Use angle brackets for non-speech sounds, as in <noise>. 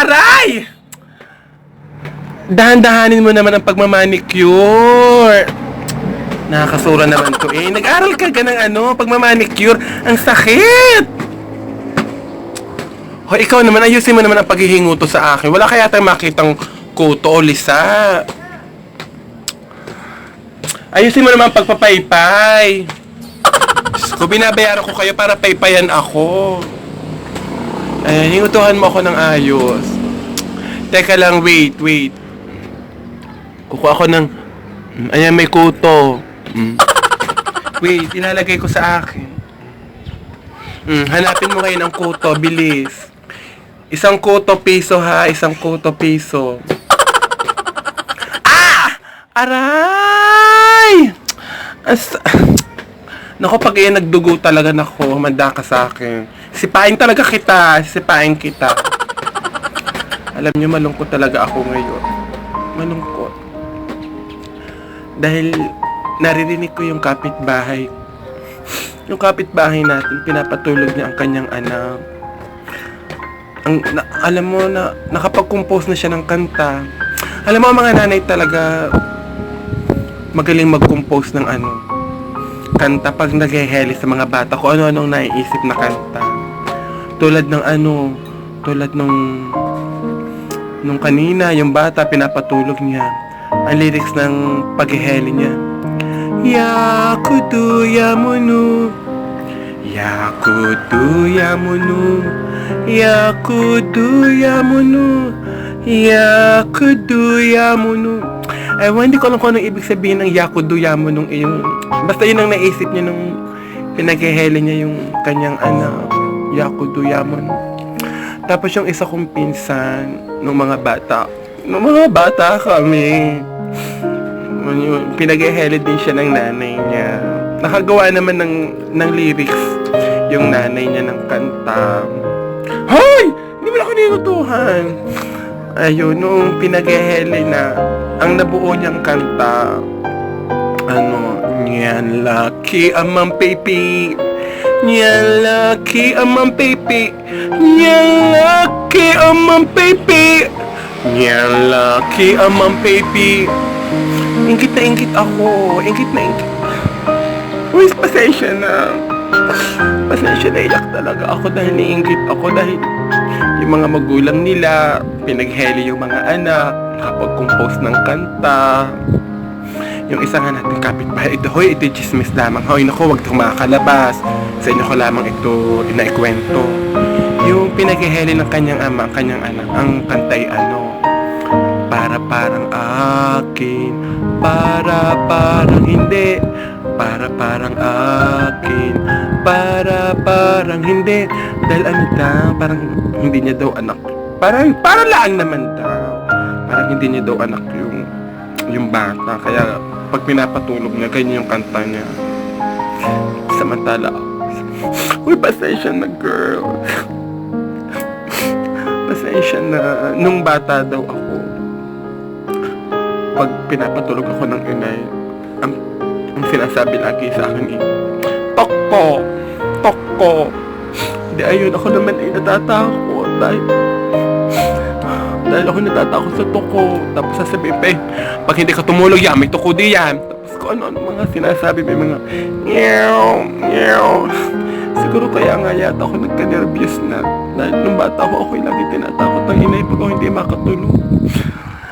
Aray! Dahan-dahanin mo naman ang pagmamanicure. Nakakasura naman to eh. Nag-aral ka ka ng ano, pagmamanicure. Ang sakit! Hoy, ikaw naman, ayusin mo naman ang paghihinguto sa akin. Wala kaya tayong makitang kuto o lisa. Ayusin mo naman ang pagpapaypay. Ko, binabayaran ko kayo para paypayan ako. Ayan, hingutuhan mo ako ng ayos. Teka lang, wait, wait. Kukuha ako ng... Mm, Ayan, may kuto. Mm. Wait, ilalagay ko sa akin. Mm, hanapin mo kayo ng kuto, bilis. Isang kuto piso ha, isang kuto piso. Ah! Aray! As... <sighs> Nako, pag iyan nagdugo talaga nako, manda ka sa akin. Sipain talaga kita, sipain kita. Alam niyo, malungkot talaga ako ngayon. Malungkot. Dahil naririnig ko yung kapitbahay. Yung kapitbahay natin, pinapatulog niya ang kanyang anak. Ang, na, alam mo na, nakapag-compose na siya ng kanta. Alam mo, ang mga nanay talaga magaling mag-compose ng ano, kanta pag nagheheli sa mga bata kung ano-anong naiisip na kanta. Tulad ng ano, tulad nung nung kanina, yung bata pinapatulog niya. Ang lyrics ng pagheheli niya. Yakudu yamunu Yakudu yamunu Yakudu yamunu Yakudu yamunu Ewan, hindi ko alam kung anong ibig sabihin ng Yakudu Yamunu iyon. Basta yun ang naisip niya nung pinaghehele niya yung kanyang anak, Yakudu Yamunu. Tapos yung isa kong pinsan, nung mga bata, nung mga bata kami, yun, pinaghehele din siya ng nanay niya. Nakagawa naman ng, ng lyrics yung nanay niya ng kanta. Hoy! Hindi mo na ako ninutuhan. Ayun, nung pinaghehele na, ang nabuo niyang kanta, ano, Nyan laki amang pipi, Nyan laki amang pipi, Nyan laki amang pipi, Nyan laki amang pipi. Ingit na ingit ako, ingit na ingit. Uy, pasensya na. Pasensya na iyak talaga ako dahil niingit ako dahil yung mga magulang nila, pinagheli yung mga anak, nakapag-compose ng kanta. Yung isa nga natin kapitbahay, ito, hoy, ito chismis lamang. Hoy, naku, wag itong makakalabas. Sa inyo ko lamang ito inaikwento. Yung pinaghiheli ng kanyang ama, ang kanyang anak, ang kantay ano, para parang akin, para parang hindi, para parang akin, para parang hindi. Dahil ano daw, parang hindi niya daw anak. Parang, parang lang naman daw. Parang hindi niya daw anak yung yung bata. Kaya pag pinapatulog niya, ganyan yung kanta niya. Samantala, uy, pasensya na girl. pasensya na. Nung bata daw ako, pag pinapatulog ako ng inay, ang, ang sinasabi lagi sa akin eh, Tokpo! Tokpo! Hindi, ayun, ako naman ay natatakot dahil dahil ako natatakot sa tuko. Tapos sasabihin pa eh, pag hindi ka tumulog yan, may tuko di yan. Tapos kung ano-ano mga sinasabi, may mga meow, meow. Siguro kaya nga yata ako nagka-nervous na. Dahil nung bata ako, ako'y lagi tinatakot ng inay pag ako hindi makatulog.